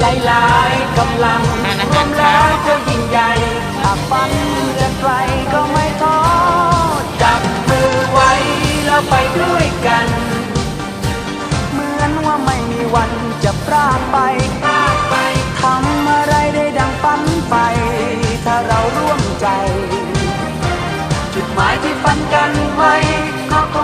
หลายๆกำลังรวมแล้วก็ยิ่งใหญ่หากฝันจะไกลก็ไม่ท้อจับมือไว้แล้วไปด้วยกัน เหมือนว่าไม่มีวันจะพรากไปพรากไปทำอะไรได้ดังฝันไป ถ้าเราร่วมใจ จุดหมายที่ฝันกันไว้ก็คง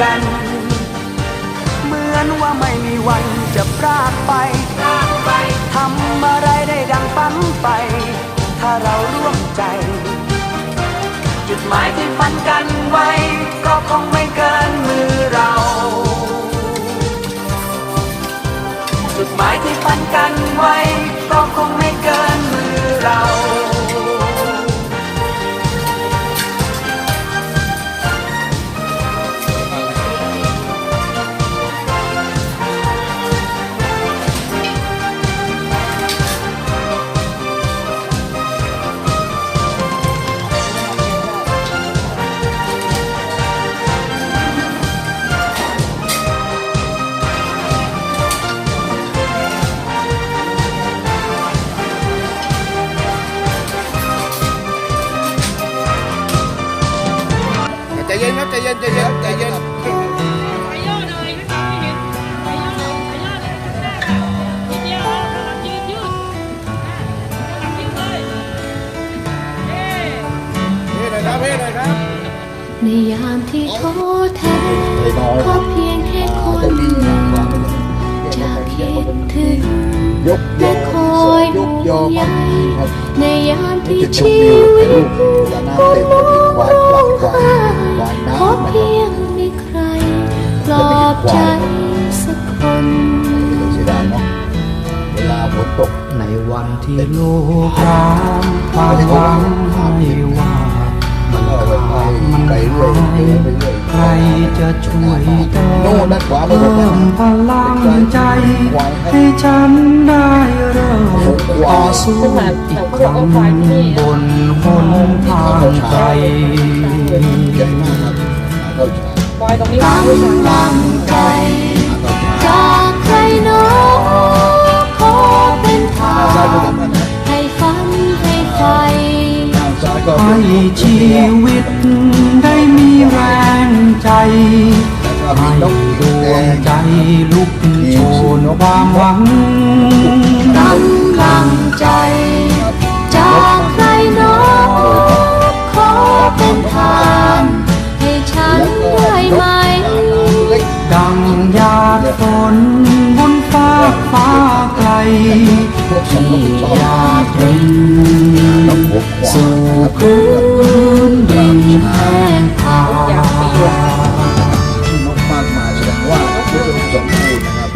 กัน เหมือนว่าไม่มีวันจะพรากไปพรากไปทำอะไรได้ดังฝันไป ถ้าเราร่วมใจ จุดหมายที่ฝันกันไว้ ก็คงไม่เกินมือเรา จุดหมายที่ฝันกันไว้ เย็นครับใจเย็นใจเย็นใจเย็นไปย่อหน่อยให้มันไม่เห็นไปย่อหน่อยไปย่อเลยแรกอะทีเดียวกำลังยืดยืดอะกำลังยืดเลยเอ๊เฮ้หน่อยครับเฮ้หน่อยครับในยามที่ท้อแท้ขอเพียงแค่คนหนึ่งจะคิดถึงยกยและอคอยยห่กยวองใยครับในยามที่จะชมชีวิววิตจะน้ำก็เต็มมจะมีควายหลัอกงควายหา เพียงมีใครปลอบใจสักคนเสียดายเนาะเวลาฝนตกในวันที่โลกร้างความหวังให้ว่ามันก็ไปไปเรื่อยไปใครจะช่วยเติมเพิ่มพลังใจ ให้ฉันได้เริ่มต่อสู้อีกครั้งบนหนทางไกล บเข้าฉากปล่อยตรงนี้กำลังใจเข้าฉากจากใครหนอขอเป็นทางให้ฝันให้ไฟให้ชีวิตได้มีแรงใจให้ดวงงใจลุกโชนความหวังกำลังใจ จากใครหนอขอเป็นทาง ที่อยากเห็นนกหัวขวาสู่พื้นดินแห้งผากนกมากมายแสดงว่าอุดมสมบูรณ์นะครับ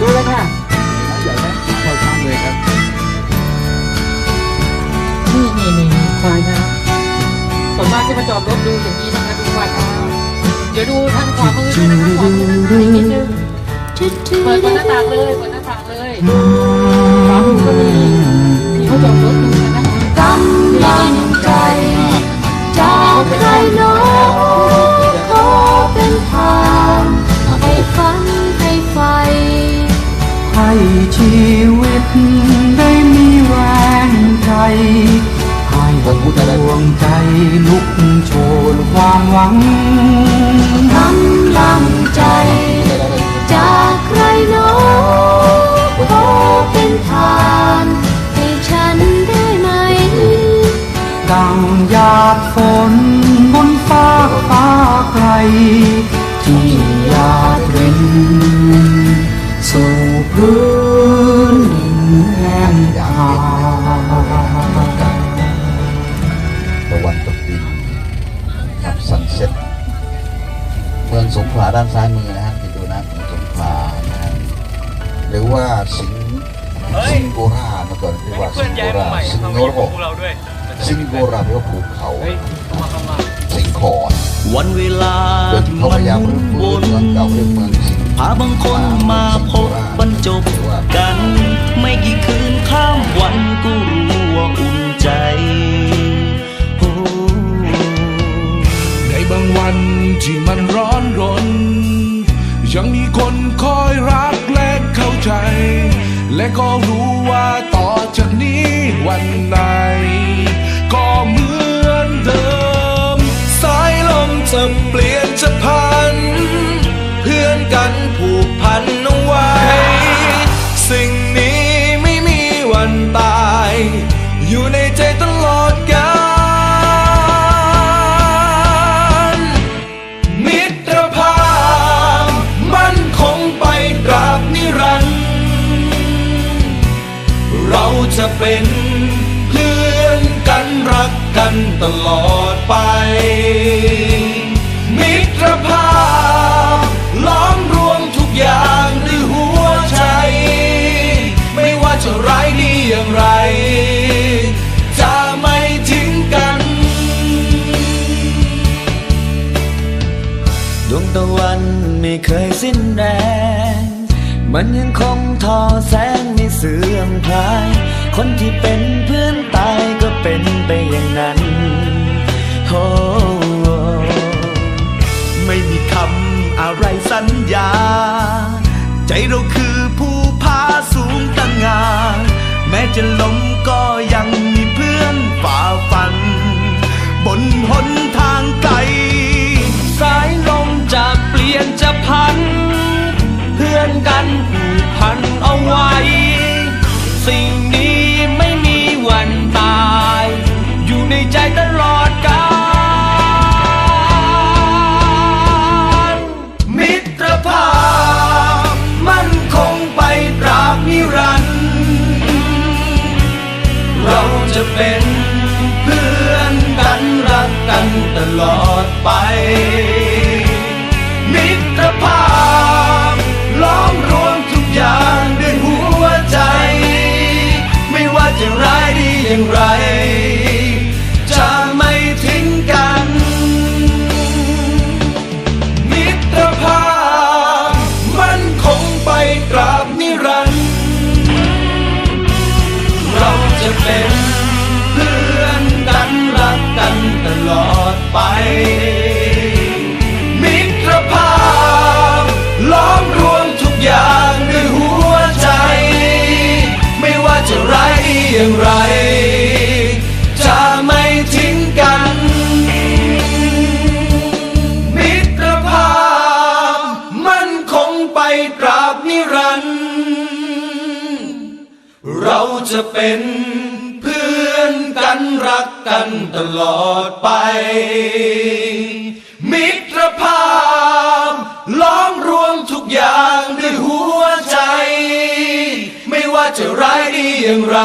ดูเลยค่ะใหญ่ไหมค่อนข้างเลยครับ นี่นี่นี่ควายนะส่วนมากที่มาจอดรถดูอย่างนี้นะคะดูควายนะเดี๋ยวดูทางขวามือด้วยนะคะขวามือนิดนึง เปิดเปิดหน้าต่างเลยเปิดหน้าต่างเลยขวามือก็มีมีเขาจอดรถดูกันนะคะกำลังใจจากใครหนอขอเป็นทางให้ฝันให้ไฟ ให้ชีวิตได้มีแรงใจให้ดวงใจลุกโชนความหวัง ตะวันตกดินกับซันเซ็ตเมืองสงขลาด้านซ้ายมือนะฮะที่ดูนะเมืองสงขลานะฮะหรือว่าสิงห์สิงห์โกราเมื่อก่อนเรียกว่าสิงห์โกราสิงห์โนโรสิงห์โกราแปลว่าภูเขาสิงห์ขอนวันเวลาเดินเขาพมันยายามหมุรื้อนฟื้นวเมืองนเก่าเรื่องเมืองสิงห์พาบางคนมาพบ ลมจะเปลี่ยนจะพัน เพื่อนกันผูกพันเอาไว้ สิ่งนี้ไม่มีวันตาย อยู่ในใจตลอดกาลมิตรภาพมันคงไปตราบนิรันดร์เราจะเป็นเพื่อนกันรักกันตลอดไป ภาพ ล้อมรวมทุกอย่างด้วยหัวใจ ไม่ว่าจะร้ายดีอย่างไร จะไม่ทิ้งกัน ดวงตะวันไม่เคยสิ้นแรง มันยังคงทอแสงไม่เสื่อมคลาย คนที่เป็นเพื่อนตายก็เป็นไปอย่างนั้นโอ้ อะไรสัญญา ใจเราคือผู้พาสูงตั้งงาน แม้จะลม มิตรภาพ ล้อมรวมทุกอย่างด้วยหัวใจ ไม่ว่าจะไร้ายดีอย่างไร จะไม่ทิ้งกัน มิตรภาพ มันคงไปตราบนิรันดร์เราจะเป็น รักกันตลอดไป มิตรภาพ ล้อมรวมทุกอย่างด้วยหัวใจ ไม่ว่าจะร้ายดีอย่างไร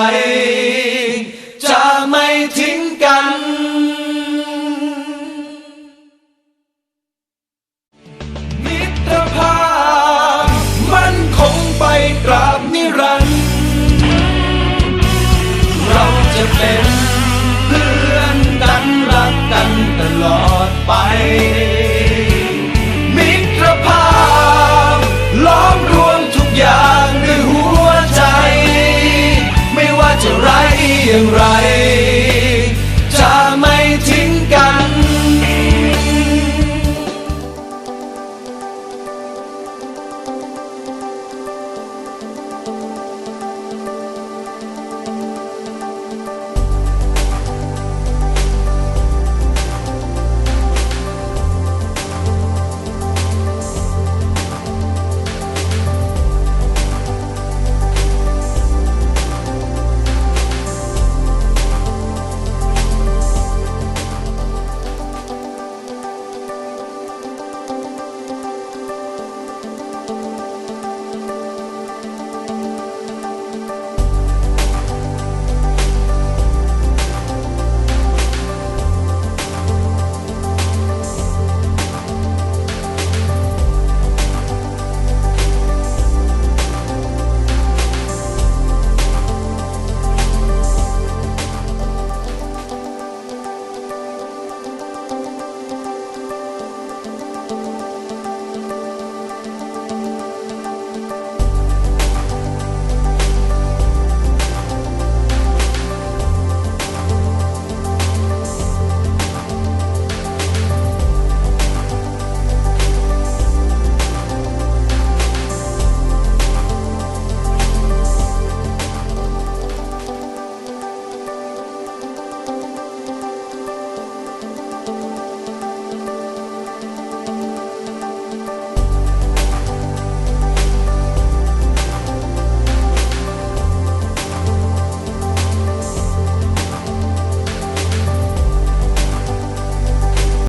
ย่างด้วยหัวใจ ไม่ว่าจะร้ายดีอย่างไร